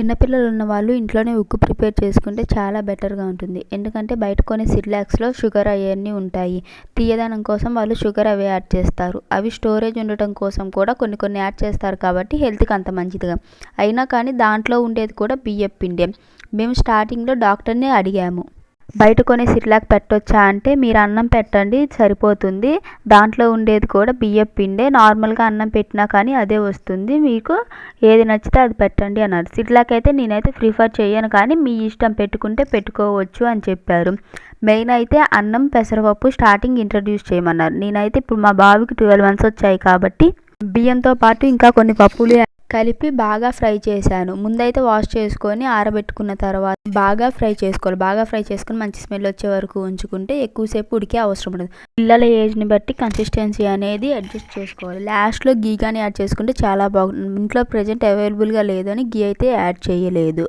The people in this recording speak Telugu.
చిన్నపిల్లలు ఉన్న వాళ్ళు ఇంట్లోనే ఉగ్గు ప్రిపేర్ చేసుకుంటే చాలా బెటర్గా ఉంటుంది. ఎందుకంటే బయట కొనే సిర్లాక్స్లో షుగర్ అవన్నీ ఉంటాయి. తీయదనం కోసం వాళ్ళు షుగర్ అవి యాడ్ చేస్తారు. అవి స్టోరేజ్ ఉండటం కోసం కూడా కొన్ని కొన్ని యాడ్ చేస్తారు కాబట్టి హెల్త్కి అంత మంచిదిగా. అయినా కానీ దాంట్లో ఉండేది కూడా బియ్యం పిండే. మేము స్టార్టింగ్లో డాక్టర్నే అడిగాము. బయట కొని సిట్లాక్ పెట్టొచ్చా అంటే మీరు అన్నం పెట్టండి సరిపోతుంది. దాంట్లో ఉండేది కూడా బియ్యం పిండే. నార్మల్గా అన్నం పెట్టినా కానీ అదే వస్తుంది. మీకు ఏది నచ్చితే అది పెట్టండి అన్నారు. సిట్లాక్ అయితే నేనైతే ప్రిఫర్ చేయను కానీ మీ ఇష్టం పెట్టుకుంటే పెట్టుకోవచ్చు అని చెప్పారు. మెయిన్ అయితే అన్నం పెసరపప్పు స్టార్టింగ్ ఇంట్రడ్యూస్ చేయమన్నారు. నేనైతే ఇప్పుడు మా బాబుకి ట్వెల్వ్ మంత్స్ వచ్చాయి కాబట్టి బియ్యంతో పాటు ఇంకా కొన్ని పప్పులు కలిపి బాగా ఫ్రై చేశాను. ముందైతే వాష్ చేసుకొని ఆరబెట్టుకున్న తర్వాత బాగా ఫ్రై చేసుకోవాలి. బాగా ఫ్రై చేసుకొని మంచి స్మెల్ వచ్చే వరకు ఉంచుకుంటే ఎక్కువసేపు ఉడికే అవసరం ఉండదు. పిల్లల ఏజ్ని బట్టి కన్సిస్టెన్సీ అనేది అడ్జస్ట్ చేసుకోవాలి. లాస్ట్లో గీ కానీ యాడ్ చేసుకుంటే చాలా బాగుంటుంది ఇంట్లో ప్రజెంట్ అవైలబుల్గా లేదని గీ అయితే యాడ్ చేయలేదు.